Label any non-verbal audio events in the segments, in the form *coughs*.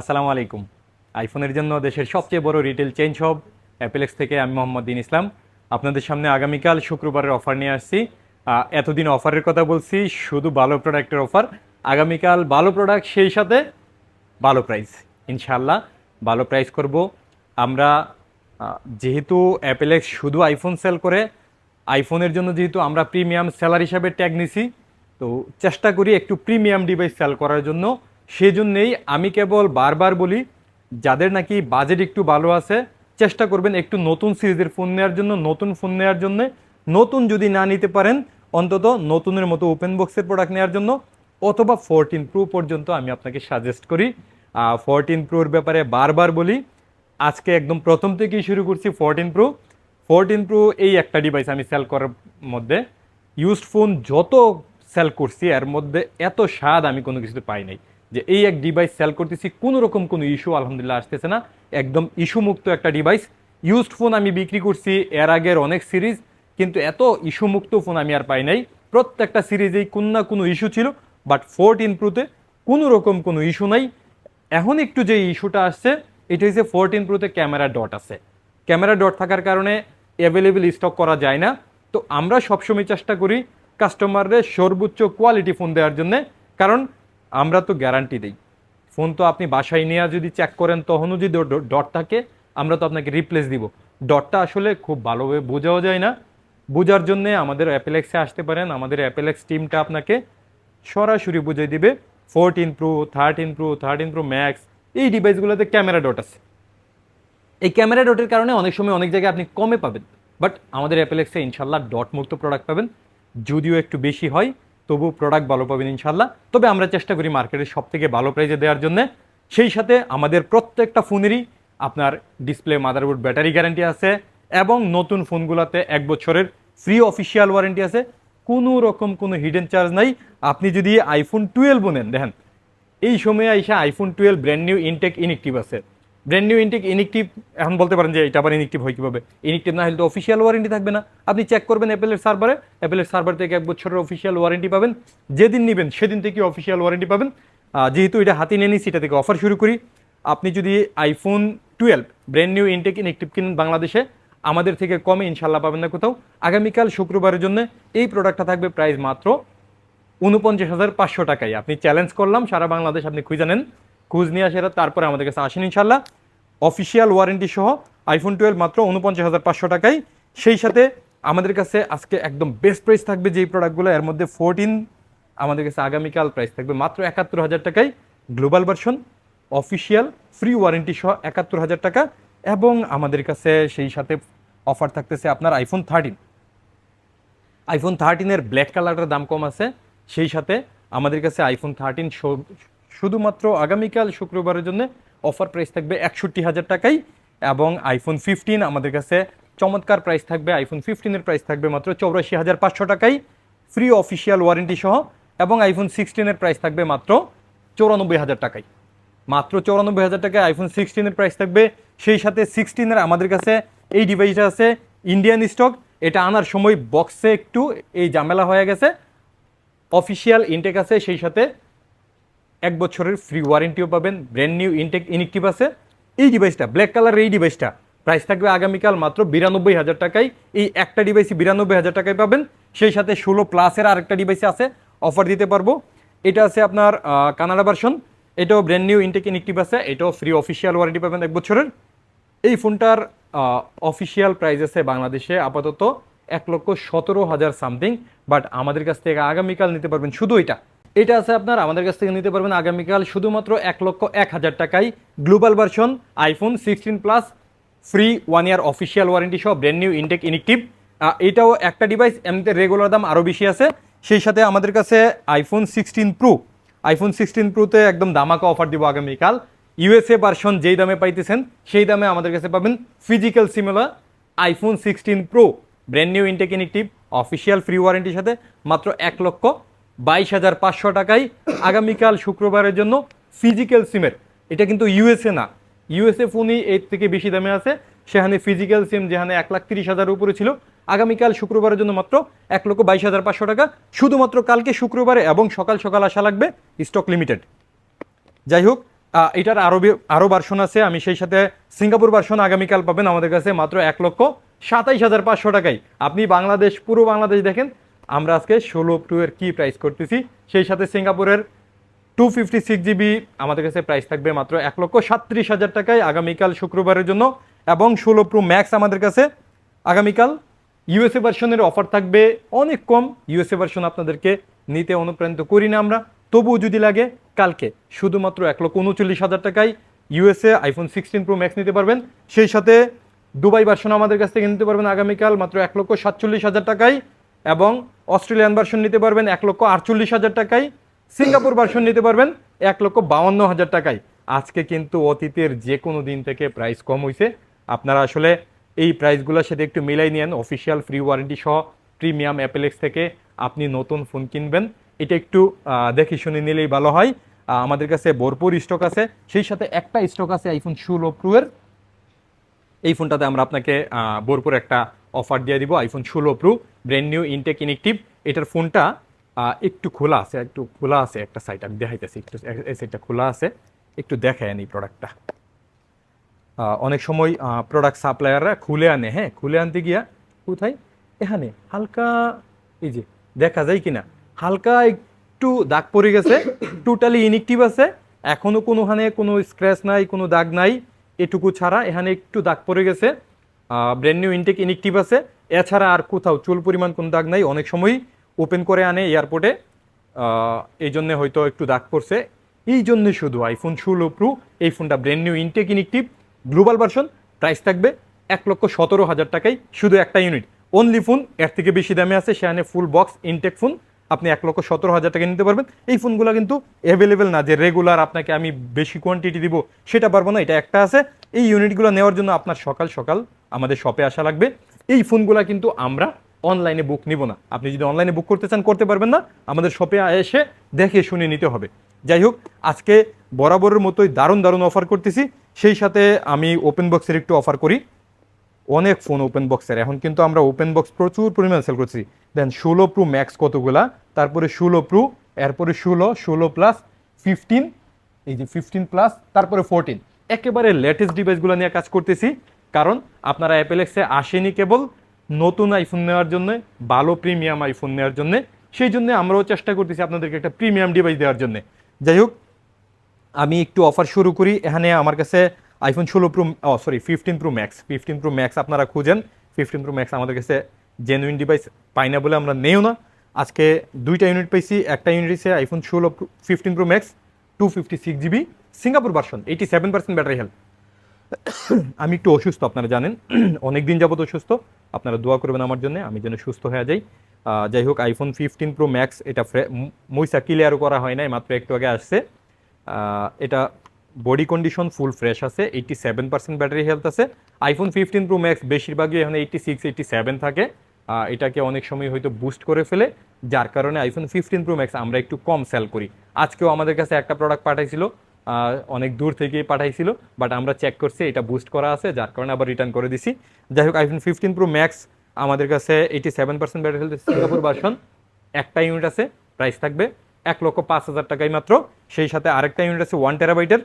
আসসালামু আলাইকুম। আইফোনের জন্য দেশের সবচেয়ে বড় রিটেল চেঞ্জ হব অ্যাপেলেক্স থেকে আমি মোহাম্মদ দিন ইসলাম। আপনাদের সামনে আগামীকাল শুক্রবারের অফার নিয়ে আসছি। এতদিন অফারের কথা বলছি, শুধু ভালো প্রোডাক্টের অফার। আগামীকাল ভালো প্রোডাক্ট, সেই সাথে ভালো প্রাইস। ইনশাল্লাহ ভালো প্রাইস করব। আমরা যেহেতু অ্যাপেলেক্স শুধু আইফোন সেল করে, আইফোনের জন্য যেহেতু আমরা প্রিমিয়াম সেলার হিসাবে ট্যাগ নিছি, তো চেষ্টা করি একটু প্রিমিয়াম ডিভাইস সেল করার জন্য। সেজন্যেই আমি কেবল বারবার বলি, যাদের নাকি বাজেট একটু ভালো আছে, চেষ্টা করবেন একটু নতুন সিরিজের ফোন নেওয়ার জন্য, নতুন ফোন নেওয়ার জন্য, নতুন যদি না নিতে পারেন, অন্তত নতুনের মতো ওপেন বক্সের প্রোডাক্ট নেওয়ার জন্য, অথবা ফোরটিন প্রো পর্যন্ত আমি আপনাকে সাজেস্ট করি। ফোরটিন প্রোর ব্যাপারে বারবার বলি, আজকে একদম প্রথম থেকেই শুরু করছি ফোরটিন প্রো ফোরটিন প্রো এই একটা ডিভাইস আমি সেল করার মধ্যে ইউজড ফোন যত সেল করছি, এর মধ্যে এত স্বাদ আমি কোনো কিছুতে পাই নাই। যে এই এক ডিভাইস সেল করতেছি কোনো রকম কোনো ইস্যু আলহামদুলিল্লাহ আসতেছে না। একদম ইস্যু মুক্ত একটা ডিভাইস ইউজড ফোন আমি বিক্রি করছি এর আগের অনেক সিরিজ কিন্তু এত ইস্যু মুক্ত ফোন আমি আর পাই নাই। প্রত্যেকটা সিরিজেই কোনো না কোনো ইস্যু ছিল বাট ফোরটিন প্রোতে কোনো রকম কোনো ইস্যু নাই। এখন একটু যে ইস্যুটা আসছে, এটা হচ্ছে ফোরটিন প্রোতে ক্যামেরা ডট আছে। ক্যামেরা ডট থাকার কারণে অ্যাভেলেবেল স্টক করা যায় না। তো আমরা সবসময় চেষ্টা করি কাস্টমারদের সর্বোচ্চ কোয়ালিটি ফোন দেওয়ার জন্য। কারণ আমরা তো গ্যারান্টি দিই। ফোন তো আপনি বাসায় নিয়ে যদি চেক করেন, তখনও যদি ডট থাকে, আমরা তো আপনাকে রিপ্লেস দিব। ডটটা আসলে খুব ভালোভাবে বোঝাও যায় না। বোঝার জন্যে আমাদের অ্যাপেলেক্সে আসতে পারেন। আমাদের অ্যাপেলেক্স টিমটা আপনাকে সরাসরি বুঝিয়ে দিবে। Fourteen pro thirteen pro thirteen pro max এই ডিভাইসগুলোতে ক্যামেরা ডট আছে। এই ক্যামেরা ডটের কারণে অনেক সময় অনেক জায়গায় আপনি কমে পাবেন। বাট আমাদের অ্যাপেলেক্সে ইনশাল্লাহ ডট মুক্ত প্রোডাক্ট পাবেন। যদিও একটু বেশি হয় তবু প্রোডাক্ট ভালো পাবেন ইনশাল্লাহ তবে আমরা চেষ্টা করি মার্কেটের সব থেকে ভালো প্রাইজে দেওয়ার জন্য। সেই সাথে আমাদের প্রত্যেকটা ফোনেরই আপনার ডিসপ্লে মাদারবোর্ড ব্যাটারি গ্যারান্টি আছে এবং নতুন ফোনগুলোতে এক বছরের ফ্রি অফিসিয়াল ওয়ারেন্টি আছে। কোনো রকম কোনো হিডেন চার্জ নাই। আপনি যদি আইফোন টুয়েলভ নেন দেখেন, এই সময়ে আইসা iPhone twelve brand new intact inactive আছে। ব্র্যান্ড নিউ ইনটেক ইনিকটিভ এখন বলতে পারেন যে এটা আবার ইনিকটিভ হয় কীভাবে? ইনিকটিভ না হলে তো অফিসিয়াল ওয়ারেন্টি থাকবে না। আপনি চেক করবেন অ্যাপেলের সার্ভারে অ্যাপেলের সার্ভার থেকে এক বছরের অফিসিয়াল ওয়ারেন্টি পাবেন। যেদিন নেবেন, সেদিন থেকে অফিসিয়াল ওয়ারেন্টি পাবেন। যেহেতু এটা হাতে নিয়ে নিচ্ছি, এটা থেকে অফার শুরু করি। আপনি যদি iPhone twelve brand new intact inactive কিনেন বাংলাদেশে, আমাদের থেকে কমে ইনশাল্লাহ পাবেন না কোথাও। আগামীকাল শুক্রবারের জন্য এই প্রোডাক্টটা থাকবে প্রাইস মাত্র উনপঞ্চাশ হাজার পাঁচশো টাকায়। আপনি চ্যালেঞ্জ করলাম, সারা বাংলাদেশ আপনি খুঁজে নেন। খুঁজ নিয়ে আসে তারপরে আমাদের কাছে আসেন ইনশাল্লাহ অফিসিয়াল ওয়ারেন্টি সহ আইফোন টুয়েলভ মাত্র উনপঞ্চাশ হাজার পাঁচশো টাকায়। সেই সাথে আমাদের কাছে আজকে একদম বেস্ট প্রাইস থাকবে যেই প্রোডাক্টগুলো এর মধ্যে ফোরটিন আমাদের কাছে আগামীকাল প্রাইস থাকবে মাত্র একাত্তর হাজার টাকায়। Global version official free warranty সহ একাত্তর হাজার টাকা এবং আমাদের কাছে সেই সাথে অফার থাকতেছে আপনার আইফোন থার্টিন আইফোন থার্টিনের ব্ল্যাক কালারটার দাম কম আছে, সেই সাথে আমাদের কাছে আইফোন থার্টিন শুধুমাত্র আগামীকাল শুক্রবারের জন্য অফার প্রাইস থাকবে একষট্টি হাজার টাকাই এবং আইফোন ফিফটিন আমাদের কাছে চমৎকার প্রাইস থাকবে। আইফোন ফিফটিনের প্রাইস থাকবে মাত্র চৌরাশি হাজার পাঁচশো টাকাই ফ্রি অফিসিয়াল ওয়ারেন্টি সহ এবং আইফোন সিক্সটিনের প্রাইস থাকবে মাত্র চৌরানব্বই হাজার টাকাই। মাত্র চৌরানব্বই হাজার টাকায় আইফোন সিক্সটিনের প্রাইস থাকবে। সেই সাথে সিক্সটিনের আমাদের কাছে এই ডিভাইসটা আছে ইন্ডিয়ান স্টক এটা আনার সময় বক্সে একটু এই ঝামেলা হয়ে গেছে। অফিসিয়াল ইনটেক আছে, সেই সাথে এক বছরের ফ্রি ওয়ারেন্টিও পাবেন ব্র্যান্ড নিউ ইনটেক ইনিকটিভ আছে। এই ডিভাইসটা ব্ল্যাক কালারের এই ডিভাইসটা প্রাইস থাকবে আগামীকাল মাত্র বিরানব্বই হাজার টাকায়। এই একটা ডিভাইসই বিরানব্বই হাজার টাকায় পাবেন। সেই সাথে ষোলো প্লাসের আরেকটা ডিভাইস আছে অফার দিতে পারব। এটা আছে আপনার কানাডা ভার্সন এটাও ব্র্যান্ড নিউ ইনটেক ইনিকটিভ আছে, এটাও ফ্রি অফিসিয়াল ওয়ারেন্টি পাবেন এক বছরের। এই ফোনটার অফিসিয়াল প্রাইস আছে বাংলাদেশে আপাতত এক লক্ষ সতেরো হাজার সামথিং বাট আমাদের কাছ থেকে আগামীকাল নিতে পারবেন শুধু এটা। এটা আছে আপনার, আমাদের কাছ থেকে নিতে পারবেন আগামীকাল শুধুমাত্র এক লক্ষ এক হাজার টাকায় global version iPhone sixteen plus, free one year official warranty সহ ব্র্যান্ড নিউ ইনটেক ইনিকটিভ এটাও একটা ডিভাইস এমনিতে রেগুলার দাম আরও বেশি আছে। সেই সাথে আমাদের কাছে iPhone sixteen pro. IPhone sixteen প্রোতে একদম দামাকা অফার দিব আগামীকাল। ইউএসএ ভার্সন যেই দামে পাইতেছেন, সেই দামে আমাদের কাছে পাবেন physical সিমিলা iPhone sixteen pro. Brand new intact inactive official free ওয়ারেন্টির সাথে মাত্র এক লক্ষ বাইশ হাজার পাঁচশো টাকায় আগামীকাল শুক্রবারের জন্য ফিজিক্যাল সিমের এটা কিন্তু ইউএসএ না। ইউএসএ ফোনই এর থেকে বেশি দামে আছে। সেখানে ফিজিক্যাল সিম যেখানে এক লাখ তিরিশ হাজার উপরে ছিল, আগামীকাল শুক্রবারের জন্য মাত্র এক লক্ষ বাইশ হাজার পাঁচশো টাকা। শুধুমাত্র কালকে শুক্রবারে এবং সকাল সকাল আসা লাগবে স্টক লিমিটেড যাই হোক এটার আরও বে- আরও ভার্সন আছে। আমি সেই সাথে সিঙ্গাপুর ভার্সন আগামীকাল পাবেন আমাদের কাছে মাত্র এক লক্ষ সাতাইশ হাজার পাঁচশো টাকায়। আপনি বাংলাদেশ, পুরো বাংলাদেশ দেখেন আমরা আজকে ষোলো এর কি প্রাইস করতেছি? সেই সাথে সিঙ্গাপুরের টু ফিফটি সিক্স জিবি আমাদের কাছে প্রাইস থাকবে মাত্র এক লক্ষ সাতত্রিশ হাজার টাকায় আগামীকাল শুক্রবারের জন্য এবং ষোলো প্রো ম্যাক্স আমাদের কাছে আগামীকাল ইউএসএ ভার্সনের অফার থাকবে। অনেক কম ইউএসএ ভার্সন আপনাদেরকে নিতে অনুপ্রাণিত করি না আমরা। তবুও যদি লাগে কালকে শুধুমাত্র এক লক্ষ উনচল্লিশ হাজার টাকায় USA iPhone sixteen pro max নিতে পারবেন। সেই সাথে দুবাই ভার্সন আমাদের কাছ থেকে নিতে পারবেন আগামীকাল মাত্র এক লক্ষ সাতচল্লিশ হাজার টাকায় এবং অস্ট্রেলিয়ান ভার্সন নিতে পারবেন এক লক্ষ আটচল্লিশ হাজার টাকায়, সিঙ্গাপুর ভার্সন নিতে পারবেন এক লক্ষ বাউন্ন হাজার টাকায়। আজকে কিন্তু অতীতের যে কোনো দিন থেকে প্রাইস কম হয়েছে আপনারা আসলে এই প্রাইসগুলোর সাথে একটু মিলাই নিয়েন অফিসিয়াল ফ্রি ওয়ারেন্টি সহ প্রিমিয়াম অ্যাপেলেক্স থেকে আপনি নতুন ফোন কিনবেন। এটা একটু দেখে শুনে নিলেই ভালো হয়। আমাদের কাছে ভরপুর স্টক আছে। সেই সাথে একটা স্টক আছে আইফোন ষোলো প্রোয়ের এই ফোনটাতে আমরা আপনাকে আহ, ভরপুর একটা অফার দিয়ে দিব আইফোন ষোলো pro brand new intact inactive এটার ফোনটা একটু খোলা আছে একটু খোলা আছে একটা সাইড আমি দেখাইতেছি একটু এই সাইডটা খোলা আছে একটু দেখায় আনি প্রোডাক্টটা অনেক সময় প্রোডাক্ট সাপ্লায়াররা খুলে আনে হ্যাঁ খুলে আনতে গিয়া কোথায়? এখানে হালকা এই যে দেখা যায় কিনা? হালকা একটু দাগ পড়ে গেছে টোটালি ইনিকটিভ আছে এখনও কোনোখানে কোনো স্ক্র্যাচ নাই কোনো দাগ নাই। এটুকু ছাড়া এখানে একটু দাগ পড়ে গেছে। ব্র্যান্ড নিউ ইনটেক ইনিকটিভ আছে। এছাড়া আর কোথাও চুল পরিমাণ কোনো দাগ নাই। অনেক সময় ওপেন করে আনে এয়ারপোর্টে এই জন্য হয়তো একটু দাগ পড়ছে। এই জন্য শুধু আইফোন ষোলো প্রো এই ফোনটা brand new intact inactive global version price থাকবে এক লক্ষ সতেরো হাজার টাকায়। শুধু একটা ইউনিট অনলি ফোন এর থেকে বেশি দামে আছে। সেখানে ফুল বক্স ইনটেক ফোন আপনি এক লক্ষ সতেরো হাজার টাকা নিতে পারবেন। এই ফোনগুলো কিন্তু অ্যাভেলেবেল না, যে রেগুলার আপনাকে আমি বেশি কোয়ান্টিটি দিব, সেটা পারব না, এটা একটা আছে। এই ইউনিটগুলো নেওয়ার জন্য আপনার সকাল সকাল আমাদের শপে আসা লাগবে। এই ফোনগুলো কিন্তু আমরা অনলাইনে বুক নিব না। আপনি যদি অনলাইনে বুক করতে চান, করতে পারবেন না। আমাদের শপে এসে দেখে শুনে নিতে হবে। যাই হোক, আজকে বরাবরের মতোই দারুণ দারুণ অফার করতেছি। সেই সাথে আমি ওপেন বক্সের একটু অফার করি। অনেক ফোন ওপেন বক্সের এখন কিন্তু আমরা ওপেন বক্স প্রচুর পরিমাণে সেল করছি। দেন ষোলো প্রো ম্যাক্স কতগুলা? তারপরে ষোলো প্রো এরপরে ষোলো ষোলো প্লাস ফিফটিন এই যে ফিফটিন প্লাস তারপরে ফোরটিন একেবারে লেটেস্ট ডিভাইসগুলো নিয়ে কাজ করতেছি। কারণ আপনারা অ্যাপেলেক্সে আসেনি কেবল নতুন আইফোন নেওয়ার জন্য, ভালো প্রিমিয়াম আইফোন নেওয়ার জন্য। সেই জন্য আমরাও চেষ্টা করতেছি আপনাদেরকে একটা প্রিমিয়াম ডিভাইস দেওয়ার জন্য। যাই হোক, আমি একটু অফার শুরু করি। এখানে আমার কাছে আইফোন ষোলো প্রো ও sorry fifteen pro max fifteen pro max আপনারা খুঁজেন। ফিফটিন প্রো ম্যাক্স আমাদের কাছে জেনুইন ডিভাইস পাই না বলে আমরা নেও না। আজকে দুইটা ইউনিট পেয়েছি একটা ইউনিট হচ্ছে আইফোন ষোলো fifteen pro max two fifty six GB Singapore version eighty seven percent battery health আমি একটু অসুস্থ, আপনারা জানেন। *coughs* অনেক দিন যাবত অসুস্থ। আপনারা দোয়া করবেন আমার জন্য, আমি যেন সুস্থ হয়ে যাই। যাই হোক আইফোন ফিফটিন প্রো ম্যাক্স এটা মইসা ক্লিয়ারও করা হয় নাই, মাত্র একটু আগে আসছে। এটা বডি কন্ডিশন ফুল ফ্রেশ আছে eighty seven percent battery health আছে। আইফোন ফিফটিন প্রো ম্যাক্স বেশিরভাগই এখানে এইটটি সিক্স এইটটি সেভেন থাকে। এটাকে অনেক সময় হয়তো বুস্ট করে ফেলে, যার কারণে আইফোন ফিফটিন প্রো ম্যাক্স আমরা একটু কম সেল করি। আজকেও আমাদের কাছে একটা প্রোডাক্ট পাঠাইছিল অনেক দূর থেকেই পাঠাইছিল বাট আমরা চেক করছি, এটা বুস্ট করা আছে, যার কারণে আবার রিটার্ন করে দিছি। যাই হোক আইফোন ফিফটিন প্রো ম্যাক্স আমাদের কাছে eighty seven percent battery health Singapore version একটা ইউনিট আছে প্রাইস থাকবে এক লক্ষ পাঁচ হাজার টাকায় মাত্র। সেই সাথে আরেকটা ইউনিট আছে ওয়ান টেরাবাইটের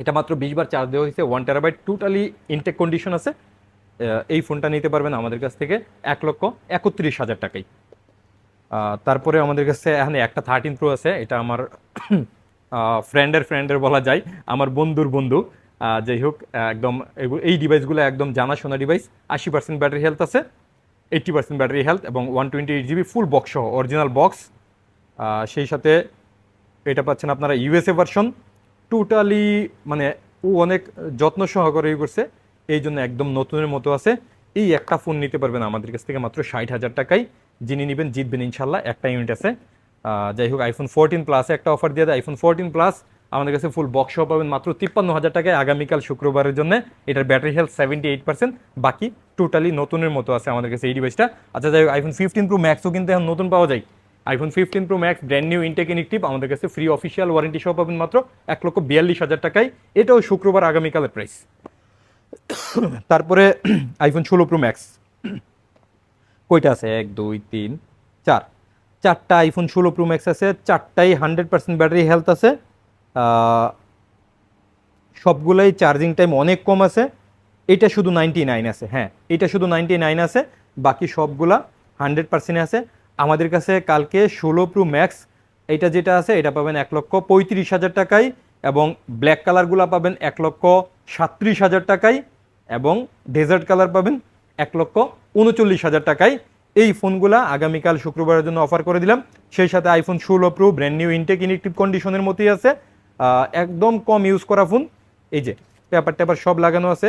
এটা মাত্র বিশ বার চার্জ দেওয়া হয়েছে one terabyte totally intact condition আছে। এই ফোনটা নিতে পারবেন আমাদের কাছ থেকে এক লক্ষ একত্রিশ হাজার আহ, তারপরে আমাদের কাছে এখানে একটা থার্টিন প্রো আছে এটা আমার *clears throat* ফ্রেন্ডের ফ্রেন্ডের বলা যায় আমার বন্ধুর বন্ধু। যাই হোক একদম এই ডিভাইসগুলো একদম জানাশোনা ডিভাইস আশি পার্সেন্ট ব্যাটারি হেলথ আছে এইট্টি পার্সেন্ট ব্যাটারি হেলথ এবং one twenty eight GB full box সহ অরিজিনাল বক্স সেই সাথে এটা পাচ্ছেন আপনারা ইউএসএ ভার্সন টোটালি মানে ও অনেক যত্ন সহকারে করছে এই জন্য একদম নতুনের মতো আছে। এই একটা ফোন নিতে পারবেন আমাদের কাছ থেকে মাত্র ষাট হাজার টাকায়। যিনি নেবেন, জিতবেন ইনশাল্লাহ একটা ইউনিট আছে। যাই হোক আইফোন ফোরটিন প্লাসে একটা অফার দিয়ে দেয়। আইফোন ফোরটিন প্লাস আমাদের কাছে ফুল বক্স পাবেন মাত্র তিপ্পান্ন হাজার টাকায় আগামীকাল শুক্রবারের জন্য। এটার battery health seventy eight percent বাকি টোটালি নতুনের মতো আছে আমাদের কাছে এই ডিভাইসটা আচ্ছা যাই হোক আইফোন ফিফটিন প্রো ম্যাক্সও কিন্তু এখন নতুন পাওয়া যায়। IPhone fifteen pro max brand new intact inactive আমাদের কাছে ফ্রি অফিসিয়াল ওয়ারেন্টি সহ পাবেন মাত্র এক লক্ষ বিয়াল্লিশ হাজার টাকায়। এটাও শুক্রবার আগামীকালের প্রাইস তারপরে *clears throat* আইফোন ষোলো প্রো ম্যাক্স কয়টা আছে? এক, দুই, তিন, চার। চারটা আইফোন ষোলো প্রো ম্যাক্স আছে, চারটাই হান্ড্রেড পার্সেন্ট ব্যাটারি হেলথ আছে। সবগুলোই চার্জিং টাইম অনেক কম আছে। এটা শুধু নাইনটি নাইন আছে হ্যাঁ এটা শুধু নাইনটি নাইন আছে, বাকি সবগুলা হান্ড্রেড পার্সেন্ট আছে। আমাদের কাছে কালকে ষোলো প্রো ম্যাক্স এটা যেটা আছে, এটা পাবেন এক লক্ষ পঁয়ত্রিশ হাজার টাকায় এবং ব্ল্যাক কালারগুলো পাবেন এক লক্ষ সাত্রিশ হাজার টাকায় এবং ডেজার্ট কালার পাবেন এক লক্ষ উনচল্লিশ হাজার টাকায়। এই ফোনগুলা আগামীকাল শুক্রবারের জন্য অফার করে দিলাম। সেই সাথে আইফোন ষোলো pro brand new intact inactive কন্ডিশনের মতোই আছে। একদম কম ইউজ করা ফোন এই যে পেপার টেপার সব লাগানো আছে।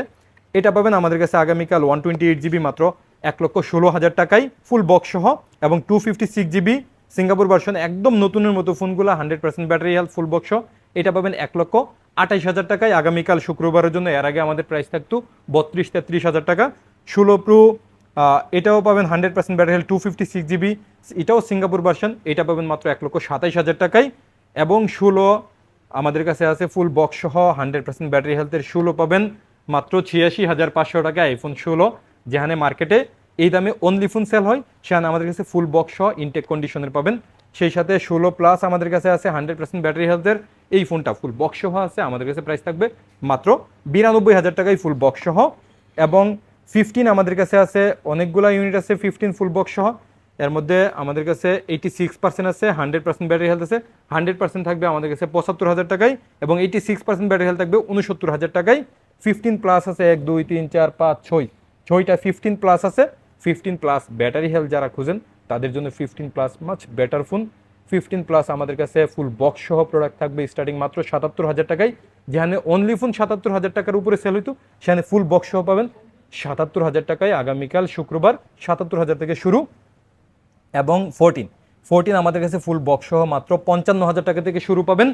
এটা পাবেন আমাদের কাছে আগামীকাল ওয়ান টোয়েন্টি এইট জিবি মাত্র। এক লক্ষ ষোলো হাজার টাকায় ফুল বক্স সহ এবং two fifty six GB Singapore version একদম নতুনের মতো ফোনগুলো hundred percent battery health full box এটা পাবেন এক লক্ষ আঠাইশ হাজার টাকায়। আগামীকাল শুক্রবারের জন্য এর আগে আমাদের প্রাইস থাকতো বত্রিশ, তেত্রিশ হাজার টাকা। ষোলো প্রো এটাও পাবেন hundred percent battery health two fifty six GB এটাও সিঙ্গাপুর ভার্সন এটা পাবেন মাত্র এক লক্ষ সাতাইশ হাজার টাকায়। এবং ষোলো, আমাদের কাছে আছে ফুল বক্স সহ হান্ড্রেড পার্সেন্ট ব্যাটারি হেলথের ষোলো পাবেন। মাত্র ছিয়াশি হাজার পাঁচশো টাকা আইফোন ষোলো। যেখানে মার্কেটে এই দামে অনলি ফোন সেল হয়, সেখানে আমাদের কাছে ফুল বক্স সহ ইনটেক কন্ডিশনের পাবেন। সেই সাথে ষোলো প্লাস আমাদের কাছে আছে হান্ড্রেড পার্সেন্ট ব্যাটারি হেলথের এই ফোনটা ফুল বক্স সহ আছে, আমাদের কাছে প্রাইস থাকবে মাত্র বিরানব্বই হাজার টাকায় ফুল বক্স সহ। এবং ফিফটিন আমাদের কাছে আছে, অনেকগুলো ইউনিট আছে ফিফটিন ফুল বক্স সহ। এর মধ্যে আমাদের কাছে এইটি সিক্স পার্সেন্ট আছে হান্ড্রেড পার্সেন্ট ব্যাটারি হেলথ আছে হান্ড্রেড পার্সেন্ট থাকবে আমাদের কাছে পঁচাত্তর হাজার টাকায়। এবং eighty six percent battery health থাকবে উনসত্তর হাজার টাকায়। ফিফটিন প্লাস আছে, এক, দুই, তিন, চার, পাঁচ, ছয়। ছয়টা ফিফটিন প্লাস আছে ফিফটিন প্লাস ব্যাটারি হেলথ যারা খুঁজেন, তাদের জন্য fifteen plus much better phone fifteen plus আমাদের কাছে ফুল বক্স সহ প্রোডাক্ট থাকবে স্টার্টিং মাত্র সাতাত্তর হাজার টাকায়। যেখানে অনলি ফোন সাতাত্তর হাজার টাকার উপরে সেল হইতো, সেখানে ফুল বক্স সহ পাবেন। সাতাত্তর হাজার টাকায় আগামীকাল শুক্রবার সাতাত্তর হাজার থেকে শুরু। এবং ফোরটিন ফোরটিন আমাদের কাছে ফুল বক্স সহ মাত্র পঞ্চান্ন হাজার টাকা থেকে শুরু পাবেন।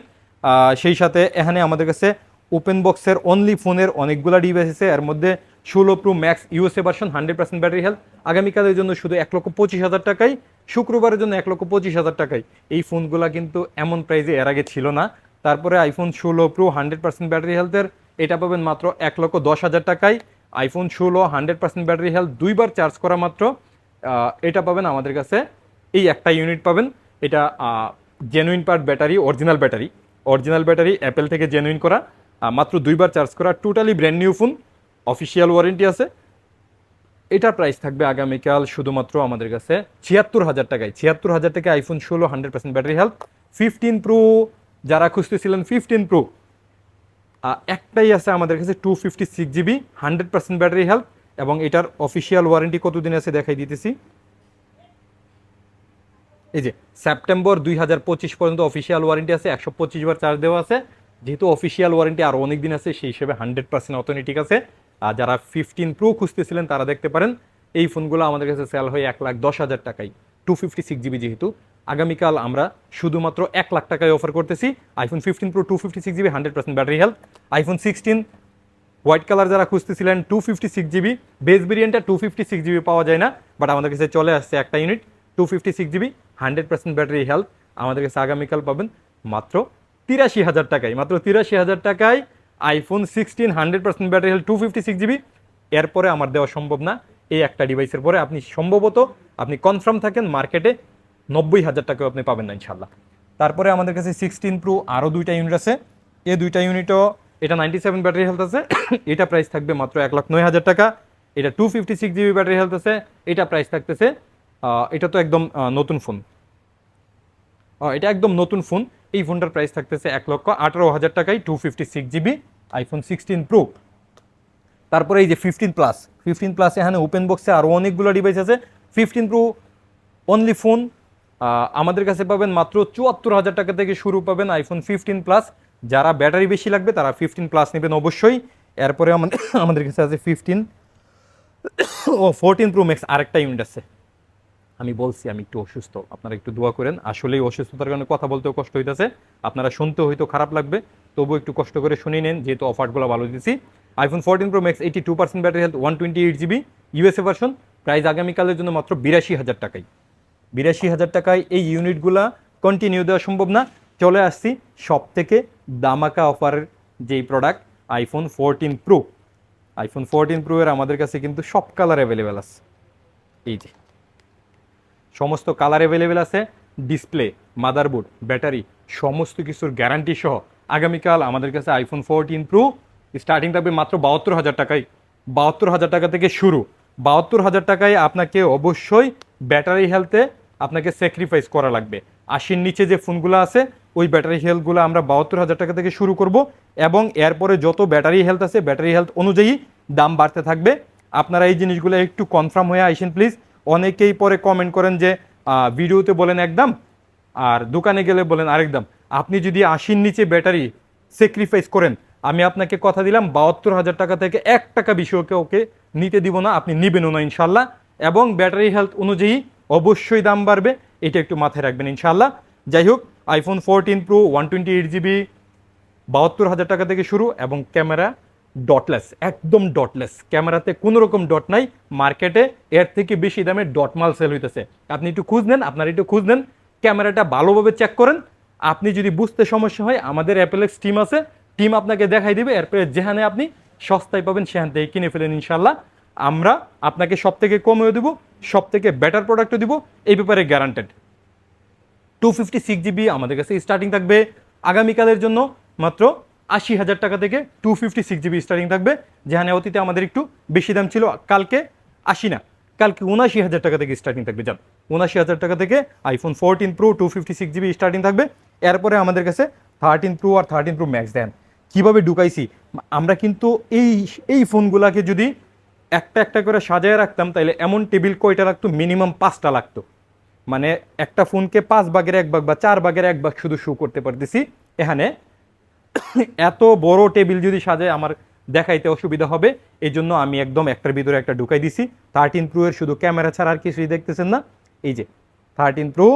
সেই সাথে এখানে আমাদের কাছে ওপেন বক্সের অনলি ফোনের অনেকগুলো ডিভাইস আছে। এর মধ্যে ষোলো pro max USA version hundred percent battery health আগামীকালের জন্য শুধু এক লক্ষ পঁচিশ হাজার টাকায় শুক্রবারের জন্য এক লক্ষ পঁচিশ হাজার টাকায় এই ফোনগুলো কিন্তু এমন প্রাইজে এর আগে ছিল না। তারপরে আইফোন ষোলো প্রো হান্ড্রেড পার্সেন্ট ব্যাটারি হেলথের এটা পাবেন মাত্র এক লক্ষ দশ হাজার টাকায় আইফোন ষোলো হান্ড্রেড পার্সেন্ট ব্যাটারি হেলথ দুইবার চার্জ করা মাত্র। এটা পাবেন আমাদের কাছে। এই একটা ইউনিট পাবেন। এটা genuine part battery original battery original battery Apple থেকে জেনুইন করা। মাত্র দুইবার চার্জ করা। Totally brand new phone official warranty আছে। এটার প্রাইস থাকবে আগামীকাল শুধুমাত্র আমাদের কাছে ছিয়াত্তর হাজার টাকায়। ছিয়াত্তর হাজার টাকা আইফোন ষোলো hundred percent battery health fifteen pro যারা খুঁজতেছিলেন ফিফটিন প্রো একটাই আছে আমাদের কাছে two fifty six GB hundred percent battery health এবং এটার অফিসিয়াল ওয়ারেন্টি কতদিন আছে দেখাই দিতেছি। এই যে সেপ্টেম্বর দুই হাজার পঁচিশ পর্যন্ত অফিসিয়াল ওয়ারেন্টি আছে, একশো পঁচিশ বার চার্জ দেওয়া আছে। যেহেতু অফিসিয়াল ওয়ারেন্টি আরও অনেক দিন আছে, সেই হিসেবে হান্ড্রেড পার্সেন্ট অথেন্টিক আছে। আর যারা ফিফটিন প্রো খুঁজতেছিলেন, তারা দেখতে পারেন, এই ফোনগুলো আমাদের কাছে সেল হয় এক লাখ দশ হাজার টাকায় টু ফিফটি সিক্স জিবি যেহেতু। আগামীকাল আমরা শুধুমাত্র এক লাখ টাকায় অফার করতেছি iPhone fifteen pro two fifty six GB hundred percent battery health iPhone sixteen white colour যারা খুঁজতেছিলেন two fifty six GB base ভেরিয়েন্টটা two fifty six GB পাওয়া যায় না বাট আমাদের কাছে চলে আসছে একটা unit two fifty six GB hundred percent battery health আমাদের কাছে আগামীকাল পাবেন মাত্র তিরাশি হাজার টাকায়, মাত্র তিরাশি হাজার টাকায় iPhone sixteen hundred percent battery health two fifty six GB এরপরে আমার দেওয়া সম্ভব না। এই একটা ডিভাইসের পরে আপনি সম্ভবত, আপনি কনফার্ম থাকেন মার্কেটে নব্বই হাজার টাকাও আপনি পাবেন না ইনশাল্লাহ তারপরে আমাদের কাছে সিক্সটিন প্রো আরও দুইটা ইউনিট আছে। এ দুইটা ইউনিটও এটা নাইনটি সেভেন ব্যাটারি হেলথ আছে। *coughs* এটা প্রাইস থাকবে মাত্র এক লাখ নয় হাজার টাকা। এটা two fifty six GB battery health আছে। এটা প্রাইস থাকতেছে এটা তো একদম নতুন ফোন এটা একদম নতুন ফোন এই ফোনটার প্রাইস থাকতেছে এক লক্ষ আঠারো হাজার টাকায় two fifty six GB iPhone sixteen pro তারপরে এই যে ফিফটিন প্লাস ফিফটিন প্লাস এখানে ওপেন বক্সে আরও অনেকগুলো ডিভাইস আছে। ফিফটিন প্রো অনলি ফোন আমাদের কাছে পাবেন মাত্র চুয়াত্তর হাজার টাকা থেকে শুরু পাবেন আইফোন ফিফটিন প্লাস যারা ব্যাটারি বেশি লাগবে, তারা ফিফটিন প্লাস নেবেন অবশ্যই। এরপরে আমাদের আমাদের কাছে আছে ফিফটিন ও ফোরটিন প্রো ম্যাক্স আরেকটা ইউনিট আছে। আমি বলছি, আমি একটু অসুস্থ। আপনারা একটু দোয়া করেন। আসলেই অসুস্থতার কারণে কথা বলতেও কষ্ট হইতেছে। আপনারা শুনতে হয়তো খারাপ লাগবে, তবুও একটু কষ্ট করে শুনে নেন, যেহেতু অফারগুলো ভালো দিচ্ছি iPhone fourteen pro max eighty two percent battery health one twenty eight GB USA version price আগামীকালের জন্য মাত্র বিরাশি হাজার টাকায়। বিরাশি হাজার টাকায় এই ইউনিটগুলা কন্টিনিউ দেওয়া সম্ভব না। চলে আসছি সব থেকে দামাকা অফারের যেই product iPhone fourteen pro iPhone fourteen pro এর আমাদের কাছে কিন্তু সব কালার অ্যাভেলেবেল আছে। এই যে। সমস্ত কালার অ্যাভেলেবেল আছে ডিসপ্লে মাদারবোর্ড ব্যাটারি সমস্ত কিছুর গ্যারান্টি সহ আগামীকাল আমাদের কাছে আইফোন ফোরটিন প্রো স্টার্টিং থাকবে মাত্র বাহাত্তর হাজার টাকায়। বাহাত্তর হাজার টাকা থেকে শুরু। বাহাত্তর হাজার টাকায় আপনাকে অবশ্যই ব্যাটারি হেলথে আপনাকে স্যাক্রিফাইস করা লাগবে। আশির নিচে যে ফোনগুলো আছে, ওই ব্যাটারি হেলথগুলো আমরা বাহাত্তর হাজার টাকা থেকে শুরু করব এবং এরপরে যত ব্যাটারি হেলথ আছে ব্যাটারি হেলথ অনুযায়ী দাম বাড়তে থাকবে। আপনারা এই জিনিসগুলো একটু কনফার্ম হয়ে আইসেন প্লিজ অনেকেই পরে কমেন্ট করেন যে ভিডিওতে বলেন একদম, আর দোকানে গেলে বলেন আরেক দাম আপনি যদি আশির নিচে ব্যাটারি স্যাক্রিফাইস করেন, আমি আপনাকে কথা দিলাম, বাহাত্তর হাজার টাকা থেকে এক টাকা বেশি ওকে ওকে নিতে দিব না, আপনি নিবেনও না ইনশাল্লাহ। এবং ব্যাটারি হেলথ অনুযায়ী অবশ্যই দাম বাড়বে, এটা একটু মাথায় রাখবেন ইনশাল্লাহ। যাই হোক iPhone fourteen pro one twenty eight GB বাহাত্তর হাজার টাকা থেকে শুরু এবং ক্যামেরা ডটলেস একদম ডটলেস ক্যামেরাতে কোনো রকম ডট নাই মার্কেটে এর থেকে বেশি দামে ডট মাল সেল হইতেছে। আপনি একটু খুঁজ নেন, আপনার একটু খুঁজ নেন, ক্যামেরাটা ভালোভাবে চেক করেন। আপনি যদি বুঝতে সমস্যা হয়, আমাদের অ্যাপেলেক্স টিম আছে টিম আপনাকে দেখাই দিবে, এরপরে যেখানে আপনি সস্তায় পাবেন, সেখান থেকে কিনে ফেলেন ইনশাল্লাহ আমরা আপনাকে সব থেকে কমেও দেবো সব থেকে বেটার প্রোডাক্টও দিব, এই ব্যাপারে guaranteed two fifty six GB আমাদের কাছে স্টার্টিং থাকবে আগামীকালের জন্য, মাত্র আশি হাজার টাকা থেকে two fifty six GB starting থাকবে, যেখানে অতীতে আমাদের একটু বেশি দাম ছিল, কালকে আশি না, কালকে উনাশি হাজার টাকা থেকে স্টার্টিং থাকবে যান উনাশি হাজার টাকা থেকে iPhone fourteen pro two fifty six GB starting থাকবে, এরপরে আমাদের কাছে থার্টিন প্রো আর থার্টিন প্রো ম্যাক্স দেন। কীভাবে ঢুকাইছি? আমরা কিন্তু এই এই ফোনগুলোকে যদি একটা একটা করে সাজায় রাখতাম তাহলে এমন টেবিল কয়টা লাগতো? মিনিমাম পাঁচটা লাগতো। মানে একটা ফোনকে পাঁচ ভাগের এক ভাগ বা চার ভাগের এক ভাগ শুধু শু করতে পারতেছি। এখানে এত বড় টেবিল যদি সাজায় আমার দেখাইতে অসুবিধা হবে। এই জন্য আমি একদম একটার ভিতরে একটা ঢুকাই দিছি। থার্টিন এর শুধু ক্যামেরা ছাড়া আর কিছুই দেখতেছেন না। এই যে থার্টিন প্রো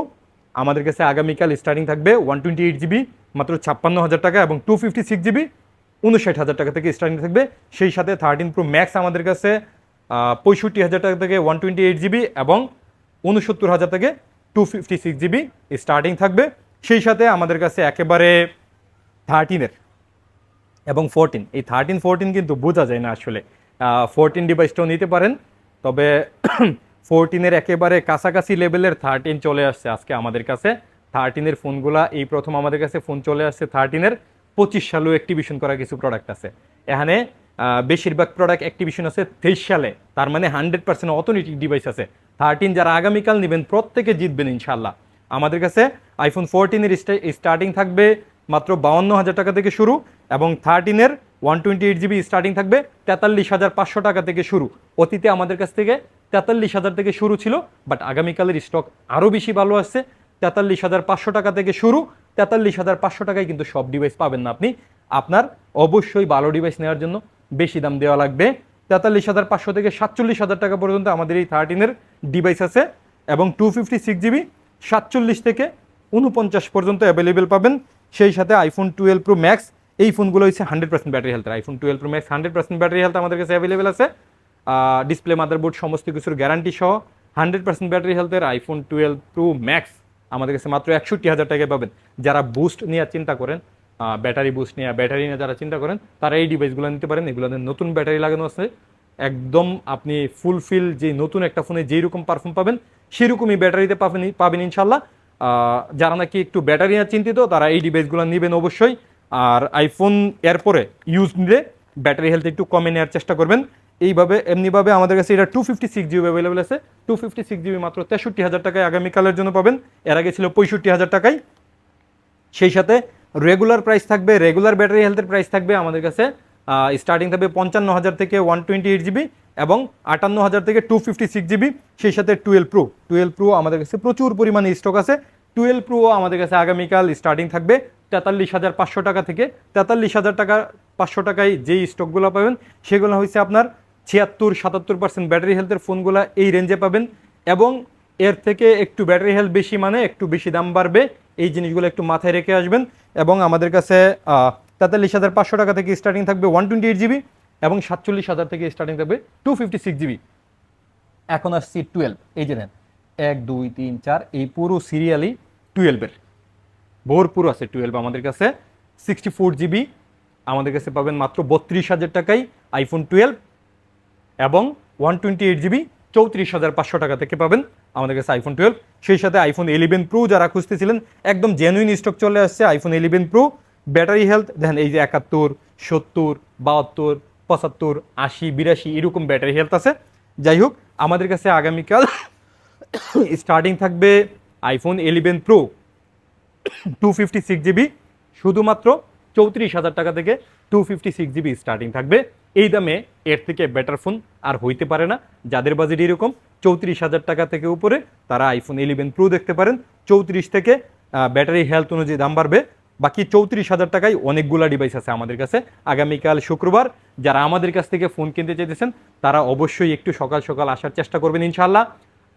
আমাদের কাছে আগামীকাল স্টার্টিং থাকবে ওয়ান টোয়েন্টি এইট জিবি মাত্র ছাপ্পান্ন হাজার টাকা এবং টু ফিফটি সিক্স জিবি উনষাট হাজার টাকা থেকে স্টার্টিং থাকবে। সেই সাথে থার্টিন প্রো ম্যাক্স আমাদের কাছে পঁয়ষট্টি হাজার টাকা থেকে ওয়ান টোয়েন্টি এইট জিবি এবং উনসত্তর হাজার থেকে two fifty six GB starting থাকবে। সেই সাথে আমাদের কাছে একেবারে থার্টিনের এবং ফোরটিন এই থার্টিন ফোরটিন কিন্তু বোঝা যায় না আসলে। ফোরটিন ডিভাইসটাও নিতে পারেন, তবে *clears throat* ফোরটিনের একেবারে কাছাকাছি লেভেলের থার্টিন চলে আসছে আজকে আমাদের কাছে। থার্টিনের ফোনগুলা, এই প্রথম আমাদের কাছে ফোন চলে আসছে থার্টিনের পঁচিশ সালেও অ্যাক্টিভিশন করা কিছু প্রোডাক্ট আছে। এখানে বেশিরভাগ প্রোডাক্ট অ্যাক্টিভিশন আছে তেইশ সালে। তার মানে হান্ড্রেড পার্সেন্ট অথেন্টিক ডিভাইস আছে। থার্টিন যারা আগামীকাল নেবেন, প্রত্যেকে জিতবেন ইনশাল্লাহ আমাদের কাছে আইফোন ফোরটিনের স্টার্টিং থাকবে মাত্র বাউন্ন হাজার টাকা থেকে শুরু এবং থার্টিনের one twenty eight GB starting থাকবে তেতাল্লিশ হাজার পাঁচশো টাকা থেকে শুরু। অতীতে আমাদের কাছ থেকে তেতাল্লিশ হাজার থেকে শুরু ছিল বাট আগামীকালের স্টক আরও বেশি ভালো আসছে। তেতাল্লিশ হাজার পাঁচশো টাকা থেকে শুরু, তেতাল্লিশ হাজার পাঁচশো টাকায় কিন্তু সব ডিভাইস পাবেন না আপনি। আপনার অবশ্যই ভালো ডিভাইস নেওয়ার জন্য বেশি দাম দেওয়া লাগবে। তেতাল্লিশ হাজার পাঁচশো থেকে সাতচল্লিশ হাজার টাকা পর্যন্ত আমাদের এই থার্টিনের ডিভাইস আছে এবং টু ফিফটি সিক্স জিবি সাতচল্লিশ থেকে উনপঞ্চাশ পর্যন্ত অ্যাভেলেবেল পাবেন। সেই সাথে আইফোন টুয়েলভ প্রো ম্যাক্স এই ফোনগুলো হচ্ছে hundred percent battery health iPhone twelve pro max hundred percent battery health আমাদের কাছে অ্যাভেলেবেল আছে। ডিসপ্লে মাদারবোর্ড সমস্ত কিছুর গ্যারান্টি সহ হান্ড্রেড পার্সেন্ট ব্যাটারি হেলথের আইফোন টুয়েলভ প্রো ম্যাক্স আমাদের কাছে মাত্র একষট্টি হাজার টাকায় পাবেন। যারা বুস্ট নেওয়ার চিন্তা করেন ব্যাটারি বুস্ট নিয়ে ব্যাটারি নিয়ে যারা চিন্তা করেন, তারা এই ডিভাইসগুলো নিতে পারেন। এগুলোতে নতুন ব্যাটারি লাগানো আছে। একদম আপনি ফুলফিল যে নতুন একটা ফোনে যেই রকম পারফর্ম পাবেন, সেরকমই ব্যাটারিতে পাবেন পাবেন ইনশাল্লাহ যারা নাকি একটু ব্যাটারি নিয়ে চিন্তিত, তারা এই ডিভাইসগুলো নেবেন অবশ্যই। আর আইফোন এরপরে ইউজ নিলে ব্যাটারি হেলথ একটু কমে নেওয়ার চেষ্টা করবেন। এইভাবে, এমনিভাবে আমাদের কাছে এটা two fifty six GB available আছে। টু ফিফটি সিক্স জিবি মাত্র তেষট্টি হাজার টাকায় আগামীকালের জন্য পাবেন। এর আগে ছিল পঁয়ষট্টি হাজার টাকায়। সেই সাথে রেগুলার প্রাইস থাকবে রেগুলার ব্যাটারি হেলথের প্রাইস থাকবে আমাদের কাছে। স্টার্টিং থাকবে পঞ্চান্ন হাজার থেকে ওয়ান টোয়েন্টি এইট জিবি এবং আটান্ন হাজার থেকে টু ফিফটি সিক্স জিবি সেই সাথে টুয়েলভ প্রো টুয়েলভ প্রো আমাদের কাছে প্রচুর পরিমাণে স্টক আছে। টুয়েলভ প্রো আমাদের কাছে আগামীকাল স্টার্টিং থাকবে। তেতাল্লিশ হাজার পাঁচশো টাকা থেকে তেতাল্লিশ হাজার টাকা, পাঁচশো টাকায় যেই স্টকগুলো পাবেন, সেগুলো হচ্ছে আপনার ছিয়াত্তর, সাতাত্তর পার্সেন্ট ব্যাটারি হেলথের ফোনগুলো এই রেঞ্জে পাবেন। এবং এর থেকে একটু ব্যাটারি হেলথ বেশি মানে একটু বেশি দাম বাড়বে। এই জিনিসগুলো একটু মাথায় রেখে আসবেন। এবং আমাদের কাছে তেতাল্লিশ হাজার পাঁচশো টাকা থেকে স্টার্টিং থাকবে ওয়ান টোয়েন্টি এইট জিবি এবং সাতচল্লিশ হাজার থেকে স্টার্টিং থাকবে টু ফিফটি সিক্স জিবি এখন আসছি টুয়েলভ এই যে নেন, এক, দুই, তিন, চার, এই পুরো সিরিয়ালই টুয়েলভের ভরপুর আছে টুয়েলভ আমাদের কাছে সিক্সটি ফোর জিবি আমাদের কাছে পাবেন মাত্র বত্রিশ হাজার টাকায় আইফোন টুয়েলভ এবং ওয়ান টোয়েন্টি এইট জিবি চৌত্রিশ হাজার পাঁচশো টাকা থেকে পাবেন আমাদের কাছে আইফোন টুয়েলভ সেই সাথে আইফোন ইলেভেন প্রো যারা খুঁজতেছিলেন, একদম জেনুইন স্টক চলে আসছে iPhone eleven pro battery health দেখেন এই যে একাত্তর, সত্তর, বাহাত্তর পঁচাত্তর, আশি, বিরাশি এরকম ব্যাটারি হেলথ আছে। যাই হোক আমাদের কাছে আগামীকাল স্টার্টিং থাকবে iPhone eleven pro two fifty six GB শুধুমাত্র চৌত্রিশ হাজার টাকা থেকে two fifty six GB starting থাকবে। এই দামে এর থেকে বেটার ফোন আর হইতে পারে না। যাদের বাজেট এরকম, চৌত্রিশ হাজার টাকা থেকে উপরে, তারা আইফোন ইলেভেন প্রো দেখতে পারেন। চৌত্রিশ থেকে ব্যাটারি হেলথ অনুযায়ী দাম বাড়বে। বাকি চৌত্রিশ হাজার টাকায় অনেকগুলা ডিভাইস আছে আমাদের কাছে। আগামীকাল শুক্রবার যারা আমাদের কাছ থেকে ফোন কিনতে চাইতেছেন, তারা অবশ্যই একটু সকাল সকাল আসার চেষ্টা করবেন ইনশাল্লাহ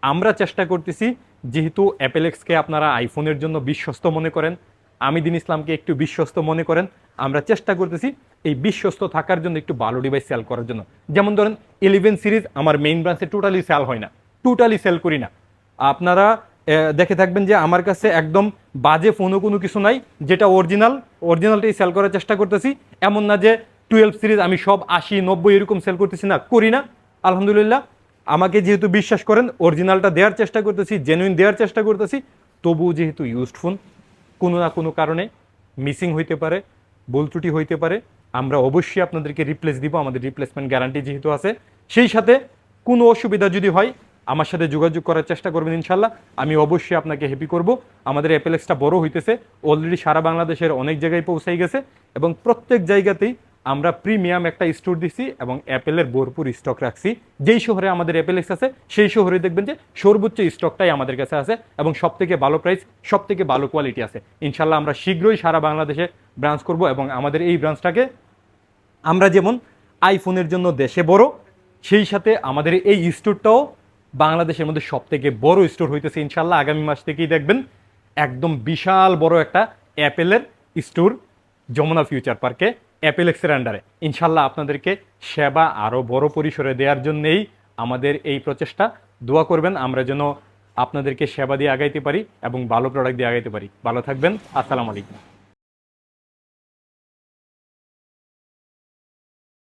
আমরা চেষ্টা করতেছি, যেহেতু অ্যাপেলেক্সকে আপনারা আইফোনের জন্য বিশ্বস্ত মনে করেন আমিদিন ইসলামকে একটু বিশ্বস্ত মনে করেন, আমরা চেষ্টা করতেছি এই বিশ্বস্ত থাকার জন্য একটু ভালো ডিভাইস সেল করার জন্য। যেমন ধরেন ইলেভেন সিরিজ আমার মেইন ব্রাঞ্চে টোটালি সেল হয় না টোটালি সেল করি না। আপনারা দেখে থাকবেন যে আমার কাছে একদম বাজে ফোনও কোনো কিছু নাই, যেটা অরিজিনাল অরিজিনালটাই সেল করার চেষ্টা করতেছি। এমন না যে টুয়েলভ সিরিজ আমি সব আশি, নব্বই এরকম সেল করতেছি না, করি না। আলহামদুলিল্লাহ, আমাকে যেহেতু বিশ্বাস করেন অরিজিনালটা দেওয়ার চেষ্টা করতেছি জেনুইন দেওয়ার চেষ্টা করতেছি, তবুও যেহেতু ইউজড ফোন কোনো না কোনো কারণে মিসিং হইতে পারে, ভুল ত্রুটি হইতে পারে, আমরা অবশ্যই আপনাদেরকে রিপ্লেস দিব, আমাদের রিপ্লেসমেন্ট গ্যারান্টি যেহেতু আছে। সেই সাথে কোনো অসুবিধা যদি হয় আমার সাথে যোগাযোগ করার চেষ্টা করবেন ইনশাল্লাহ। আমি অবশ্যই আপনাকে হ্যাপি করব। আমাদের অ্যাপেলেক্সটা বড় হইতেছে। অলরেডি সারা বাংলাদেশের অনেক জায়গায় পৌঁছাই গেছে এবং প্রত্যেক জায়গাতেই আমরা প্রিমিয়াম একটা স্টোর দিছি এবং অ্যাপেলের ভরপুর স্টক রাখছি। যেই শহরে আমাদের অ্যাপেলেক্স আছে, সেই শহরে দেখবেন যে সর্বোচ্চ স্টকটাই আমাদের কাছে আছে এবং সব থেকে ভালো প্রাইস সব থেকে ভালো কোয়ালিটি আছে। ইনশাল্লাহ আমরা শীঘ্রই সারা বাংলাদেশে ব্রাঞ্চ করব এবং আমাদের এই ব্রাঞ্চটাকে আমরা যেমন আইফোনের জন্য দেশে বড়, সেই সাথে আমাদের এই স্টোরটাও বাংলাদেশের মধ্যে সব থেকে বড় স্টোর হইতেছে ইনশাল্লাহ আগামী মাস থেকেই দেখবেন। একদম বিশাল বড় একটা অ্যাপেলের স্টোর যমুনা ফিউচার পার্কে অ্যাপেল এক্সের আন্ডারে ইনশাল্লাহ আপনাদেরকে সেবা আরও বড় পরিসরে দেওয়ার জন্যেই আমাদের এই প্রচেষ্টা। দোয়া করবেন, আমরা যেন আপনাদেরকে সেবা দিয়ে আগাইতে পারি এবং ভালো প্রোডাক্ট দিয়ে আগাইতে পারি। ভালো থাকবেন, আসসালামু আলাইকুম।